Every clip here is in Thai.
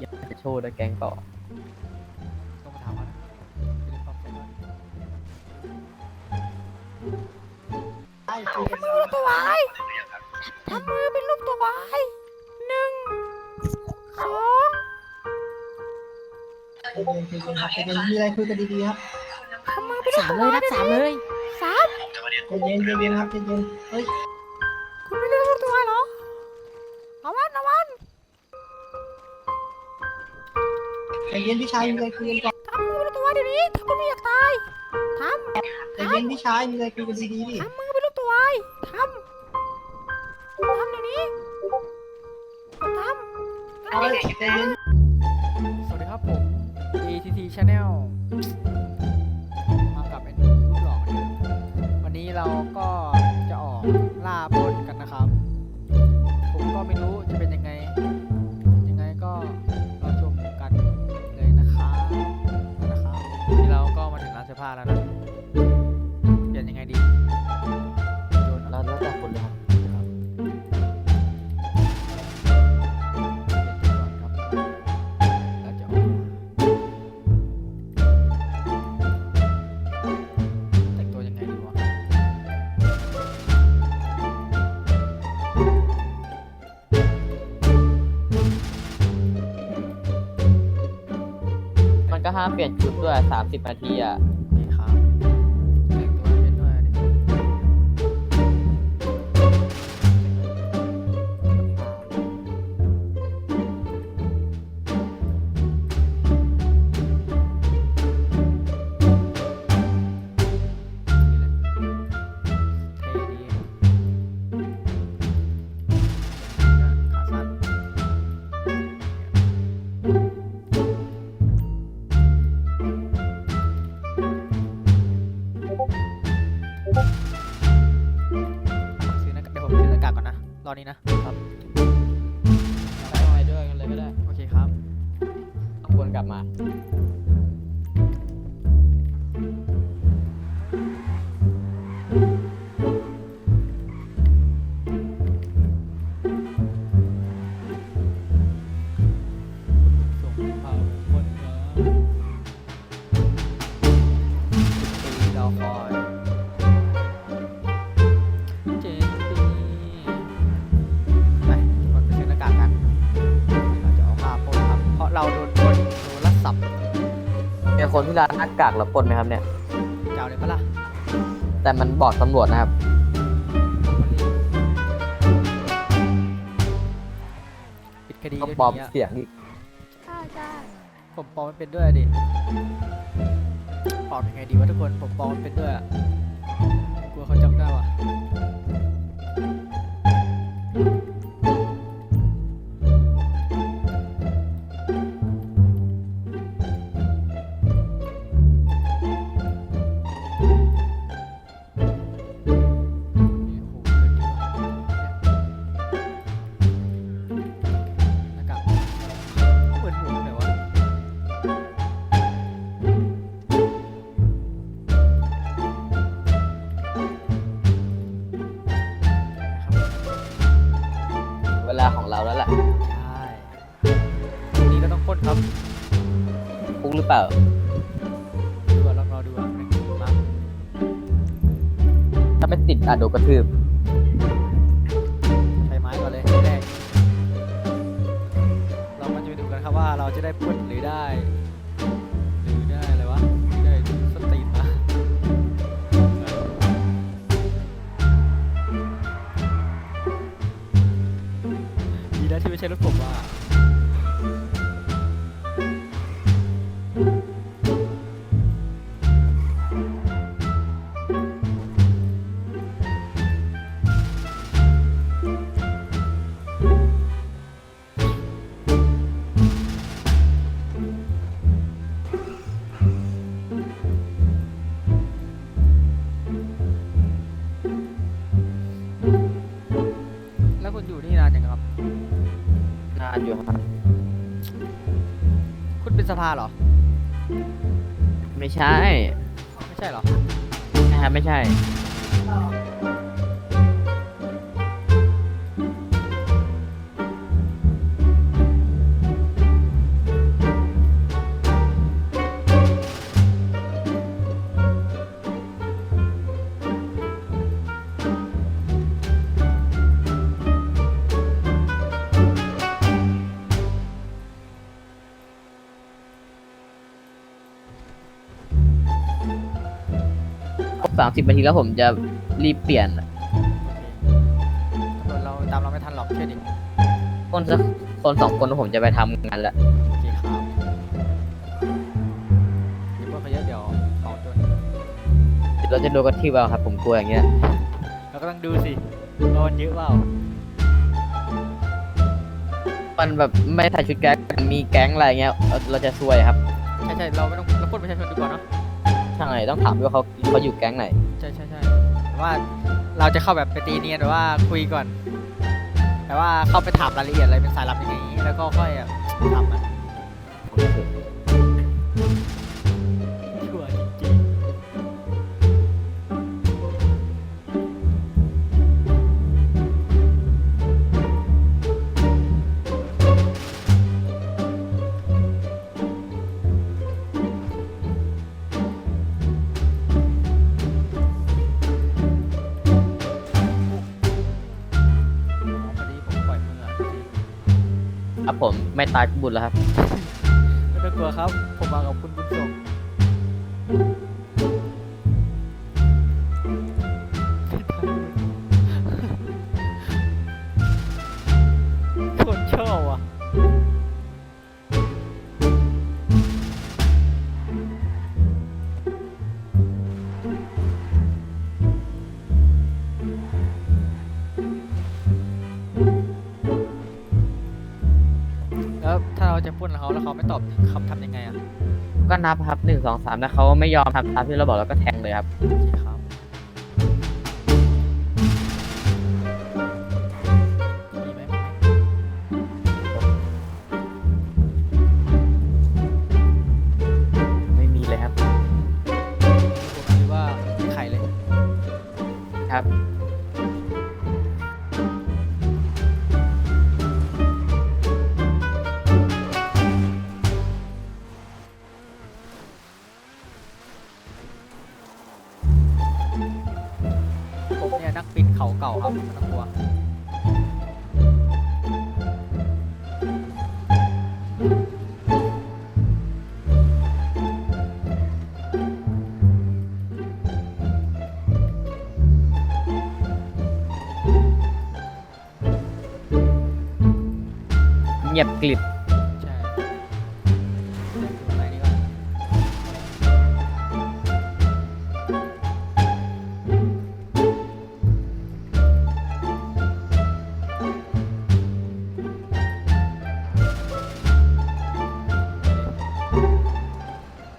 อยากจะโชว์ด้วยแก๊งต่อ ต้องมาถามเขานะไม่ได้ความใจว่าไอ้คุยกันมือตัววายทำมือเป็นรูปตัววายหนึ่งสองใจเย็นใจเย็นครับใจเย็นมีอะไรคุยกันดีๆครับทำมือเป็นรูปตัววายนับสามเลยสามใจเย็นใจเย็นครับใจเย็นเฮ้ย ใจเย็นพี่ชายมีอะไรคุยกันก่อนทำมือเป็นรูปตัววายเดี๋ยวนี้ถ้าคุณไม่อยากตายทำใจเย็นพี่ชายมีอะไรคุยกันดีๆดิทำมือเป็นรูปตัววายทำทำเดี๋ยวนี้ทำเฮ้ยใจเย็นสวัสดีครับผม ATT Channel มากับเป็นรูปหล่อเหมือนเดิมวันนี้เราก็จะออกล่าปล้นกันนะครับ ผมก็ไม่รู้จะเป็นยังไงยังไงาถึงร้านเสื้อผ้าแล้วนะเปลี่ยนยังไงดีโยนแล้วแล้วแต่คุณเลยครับเปลี่ยนชุดก่อนครับแล้วจะออกแต่งตัวยังไงดีวะมันก็ห้ามเปลี่ยนชุดด้วยสามสิบนาทีอะ รอนี้นะครับได้ไปด้วยกันเลยก็ได้โอเคครับต้องควรกลับมาส่งเผ่าคนเหนือปีรอคอย คนที่ร้านหน้ากากแล้วปล้นไหมครับเนี่ยเจ้าเลยปะล่ะแต่มันบอกตำรวจนะครับ ปิดคดีก็ด้วยปลอมทีอะเสียงอีก ใช่ใช่ผมปลอมมันเป็นด้วยดิปลอมยังไงดีวะทุกคนผมปลอมมันเป็นด้วยอะ เวลาของเราแล้วแหละใช่วันนี้เราต้องปล้นครับฟุกหรือเปล่า ดูอะลองรอดูอะมาถ้าไม่ติดอะโดนกระทืบใช้ไม้ก่อนเลยแรกเรามาจะไปดูกันครับว่าเราจะได้ปล้นหรือได้ ช่รถผมว่า แล้วคุณอยู่นี่นานยังครับ นานอยู่ครับ คุณเป็นสภาเหรอ ไม่ใช่ ไม่ใช่เหรอ นะครับไม่ใช่ สามสิบนาทีแล้วผมจะรีบเปลี่ยนตำรวจเราตามเราไม่ทันหรอกเชื่อดิคนสักคนสองคนผมจะไปทำงานแล้วโอเคครับมีพวกเขาเยอะเดี๋ยวเขาจนเราจะโดนกระทืบเอาครับ ผมกลัวอย่างเงี้ยเราก็ต้องดูสิว่ามันเยอะเปล่ามันแบบไม่ใส่ชุดแก๊งมีแก๊งอะไรเงี้ยเราเราจะซวยครับ ใช่ใช่เราไม่ต้องเราพูดประชาชนดูก่อนเนาะ ใช่ต้องถามด้วยว่าเขาเขาอยู่แก๊งไหน ใช่ใช่ใช่แต่ว่าเราจะเข้าแบบไปตีเนียนหรือว่าคุยก่อน แต่ว่าเข้าไปถามรายละเอียดอะไรเป็นสายลับยังไงแล้วก็ค่อยทำมัน ไม่ตายกบุญแล้วครับ ไม่ต้องกลัวครับ ผมมากับคุณ เราจะพูดกับเขาแล้วเขาไม่ตอบคำทำยังไงอะก็นับครับหนึ่งสองสามแล้วเขาไม่ยอมทำตามที่เราบอกแล้วก็แทงเลยครับ โอเคครับ มีไหมไม่มีเลยครับ ผมคิดว่ามีใครเลย ครับ งียบกลิบใช่เดี๋ยวดูไหนดีกว่า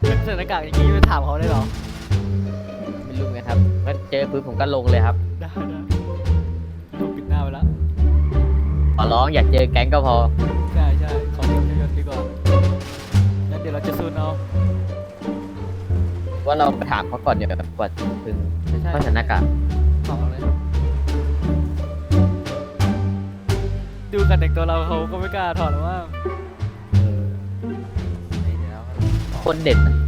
เป็นสถาการณ์อย่างนี้ไปถามเขาได้เหรอไม่รู้ไงครับก็เจอปุ๊บผมก็ลงเลยครับ ได้ อร้องอยากเจอแก๊งก็พอ ใช่ใช่ขอเก็บเงินดีกว่างั้นเดี๋ยวเราจะซูนเอาว่าเราไปถามเขาก่อนเดี๋ยวกว่าถึงไม่ใช่สถานการณ์ขอเลยดูกันเด็กตัวเราเขาก็ไม่กล้าถอดหรอกว่าเดี๋ยวเราก็คนเด็ดนะ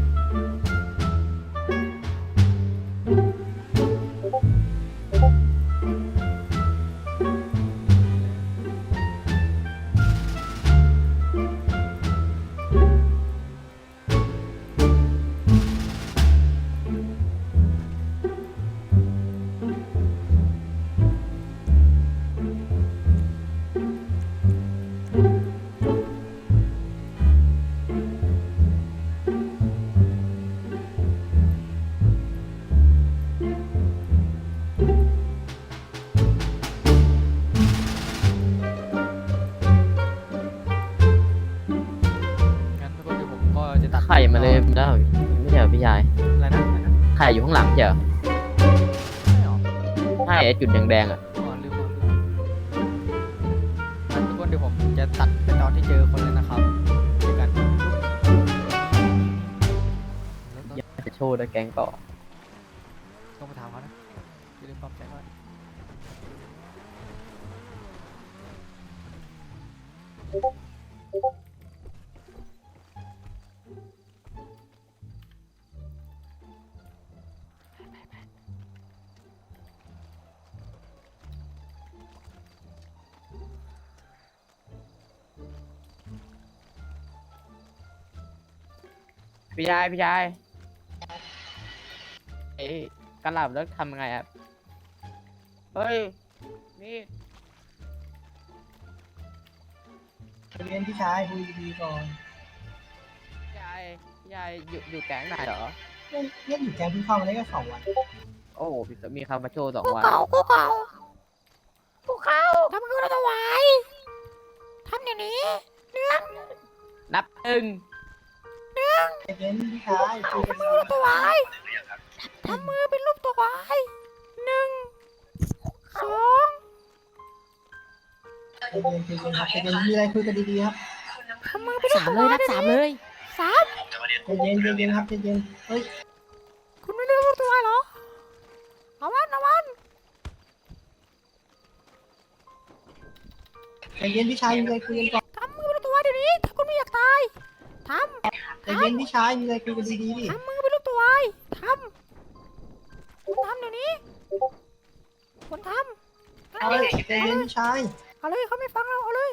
มาเลยได้ไม่ใช่เหรอพี่ชายอะไรนะอะไรนะไข่อยู่ข้างหลังไม่ใช่เหรอไม่หรอใช่ไอ้จุดแดงๆอะอ๋อลืมลืมลืมงั้นทุกคนเดี๋ยวผมจะตัดไปตอนที่เจอคนเลยนะครับเจอกันอยากจะโชว์ด้วยแก๊งต่อต้องไปถามเขานะอย่าลืมความใจไว้ พี่ชายพี่ชายเอ้ยกระหลับแล้วทำไงครับเฮ้ยนี่ใจเย็นพี่ชายคุยดีๆก่อนยายยายอยู่อยู่แก๊งไหนเหรอ เล่นเล่นอยู่แกงเพิ่งเข้ามาได้แค่สองวันโอ้โหมีคำมาโชว์สองวันทำมือเราถวายทำอย่างนี้ นับหนึ่ง ใจเย็นพี่ชายคุยกันดีถวายทำมือเป็นรูปถววายหนึ่งสองใจเย็นใจเย็นครับเย็นมีอะไรคุยกันดีๆครับทำมือเป็นรูปสามเลวายยนับสามเลย สามใจเย็นใจเย็นครับใจเย็นเฮ้ยคุณไม่ได้รูปถวายเหรอเอาวันเอาวันใจเย็นพี่ชายมีอะไรคุยกันก่อน พี่ชายมีอะไรคุยกันดีๆดิำทำมือเป็นรูปถวายทำคุณทำเดี๋ยวนี้คุณทำเอาเลยใจเย็นพี่ชายเอาเลยเขาไม่ฟังเราเอาเลย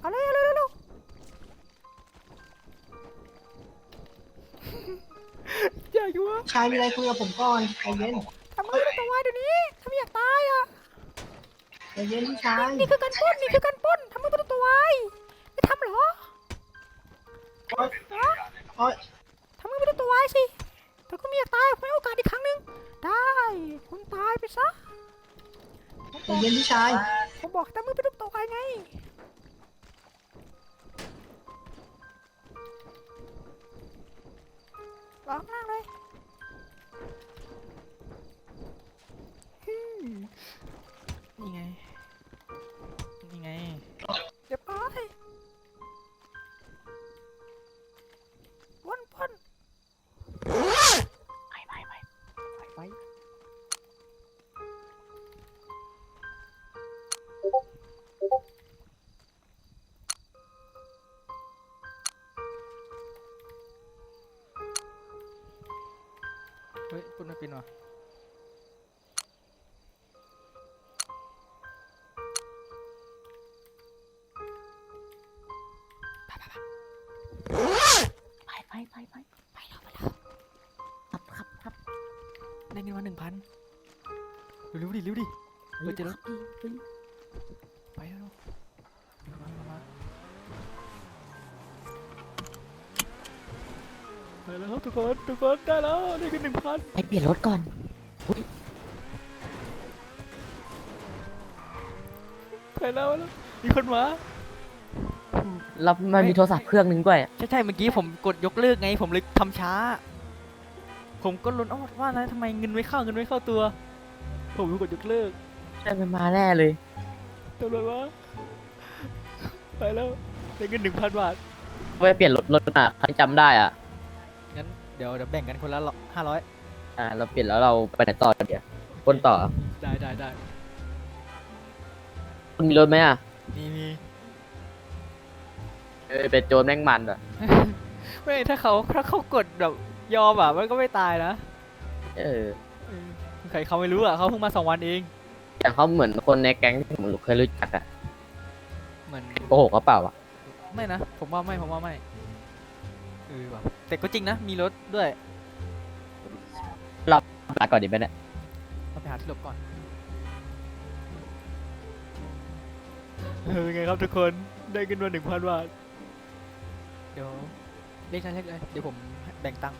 เอาเลยเอาเลยเอาเลยอยากอยู่วะพี่ชายมีอะไรคุยกับผมก่อนใจเย็นทำมือเป็นรูปถวายเดี๋ยวนี้ถ้าไม่อยากตายอะ ใจเย็นพี่ชายนี่คือการปล้นนี่คือการปล้นทำมือเป็นรูปถวาย โอ๊ยทำมือเป็นรูปถวายสิถ้าคุณไม่อยากตายผมให้โอกาสอีกครั้งหนึ่งได้ คุณตายไปซะผมใจบอกเย็นพี่ชาย ผมบอกทำมือเป็นรูปถวายไงวางล่างเลย ฮ้ยพูดไม่เป็นว่ะไปไปไปไปไปแล้วไปแล้วครับครับครับได้เงินมาหนึ่งพันเร็วๆดิเร็วดิเฮ้ยเจอแล้วไป ไปแล้วครับทุกคนทุกคนได้แล้วได้เงินหนึ่งพันไปเปลี่ยนรถก่อนไปแล้วแล้วมีคนมาแล้วมันมีโทรศัพท์เครื่องหนึงด้วยใช่ใช่เมื่อกี้ผมกดยกเลิกไง ผมเลยทำช้า ผมก็ลุ้นอ้าวว่านะทำไมเงินไม่เข้าเงินไม่เข้าตัว ผมกดยกเลิกใช่มันมาแน่เลยตำรวจว่าไปแล้วได้เงินหนึ่งพันบาท ไปเปลี่ยนรถรถอะใครจำได้อะงั้น เดี๋ยวเดี๋ยวแบ่งกันคนละห้าร้อยอ่า เราเปลี่ยนแล้วเราไปไหนต่อเดี๋ยวคนต่อได้ได้ได้คุณมีรถไหมอะมีมีเออเป็นโจรแม่งมันอะไม่ถ้าเขาถ้าเขากดแบบยอมอะมันก็ไม่ตายนะเออเออใครเขาไม่รู้อะเขาเพิ่งมาสองวันเองอย่างเขาเหมือนคนในแก๊งที่ผมเคยรู้จักอะเหมือนโกหกเขาเปล่าอะไม่นะผมว่าไม่ผมว่าไม่ เออว่ะแต่ก็จริงนะ มีรถด้วยลาก่อนดีไหมเนี่ยเราไปหาที่หลบก่อนเออไงครับทุกคนได้เงินมาหนึ่งพันบาทเดี๋ยวเรียกฉันเรียกเลยเดี๋ยวผมแบ่งตังค์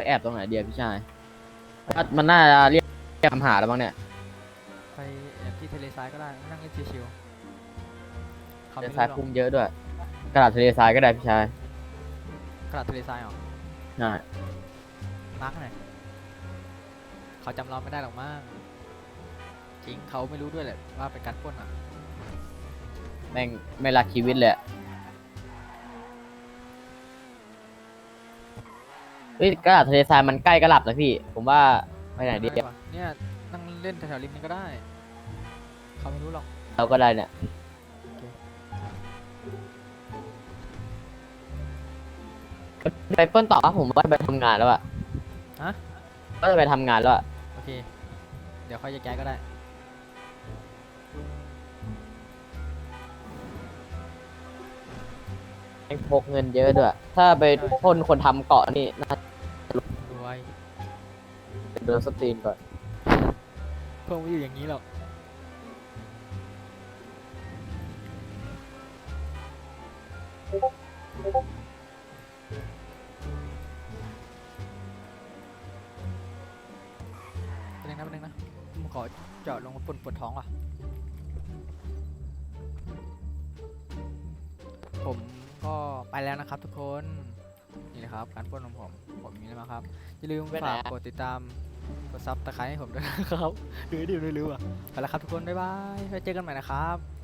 ไปแอบตรงไหนเดียวพี่ชายว่ามันน่าจะเรียกเรียกคำหาแล้วมั้งเนี่ยไปแอบที่ทะเลทรายก็ได้นั่งเล่นชิวๆเขาทะเลไม่ทรายรู้หรอกพุ่งเยอะด้วย กระดาษทะเลทรายก็ได้พี่ชายกระดาษทะเลทรายเหรอใช่มาร์กหน่อยเขาจำเราไม่ได้หรอกมั้งจริงเขาไม่รู้ด้วยแหละว่าเป็นการปล้นอะแม่งไม่รักชีวิตเลยอะ เฮ้ยกระดาษทะเลทรายมันใกล้กระหลับนะพี่ ผมว่าไปไหนดีได้ปะเนี่ยนั่งเล่นแถวๆริมนี่ก็ได้ เขาไม่รู้หรอกเราก็ได้เนี่ยไปเปิ้ลต่อครับผมว่าจะไปทำงานแล้วอะฮะก็จะไปทำงานแล้วอะโอเค เดี๋ยวค่อยแยกย้ายก็ได้แม่งพกเงินเยอะด้วย ถ้าไปปล้นคนทำเกาะนี่น่ารวยจะโดนสตรีนก่อนเพิ่งไม่อยู่อย่างนี้หรอกเป็นยังนะเป็นยังนะผมขอเจาะลงปวดปวดท้องว่ะ ผมก็ไปแล้วนะครับทุกคน นี่นะครับการปล้นของผม ผมมีแล้วนะครับ อย่าลืมไปไหนฝากอะ กดติดตาม ซับตะไคร้ให้ผมด้วยนะครับดูดิดูดูอะไปแล้วครับทุกคน บ๊ายบายไว้เจอกันใหม่นะครับ